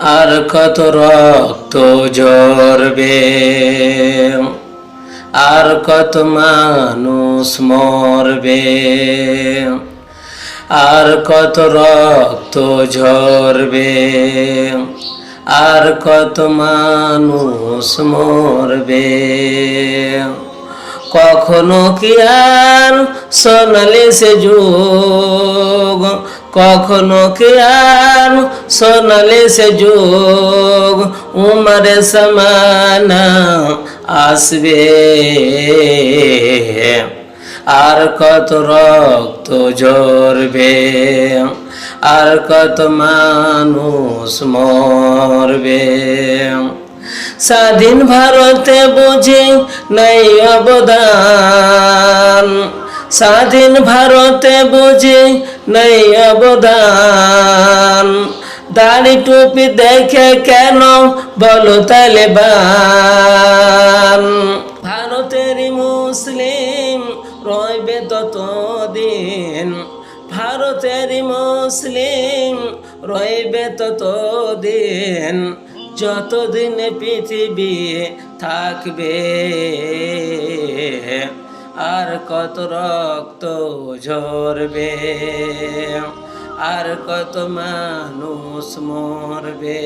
আর কত রক্ত ঝরবে? আর কত মানুষ মরবে? আর কত রক্ত ঝরবে? আর কত মানুষ মরবে? কখনো কি আর সোনালি সে যোগ কখনো কি আর সোনালি সে যোগ? উমরে সমানা আসবে। আর কত রক্ত ঝরবে, আর কত মানুষ মরবে। স্বাধীন ভারতে বুঝি নাই অবদান। স্বাধীন ভারতে বুঝি নাই অবদান। দাড়ি টুপি দেখে কেন বলো তালেবান? ভারতেরই মুসলিম রইবে ততদিন। ভারতেরই মুসলিম রইবে ততদিন। যতদিন পৃথিবী থাকবে। আর কত রক্ত ঝরবে আর কত মানুষ মরবে।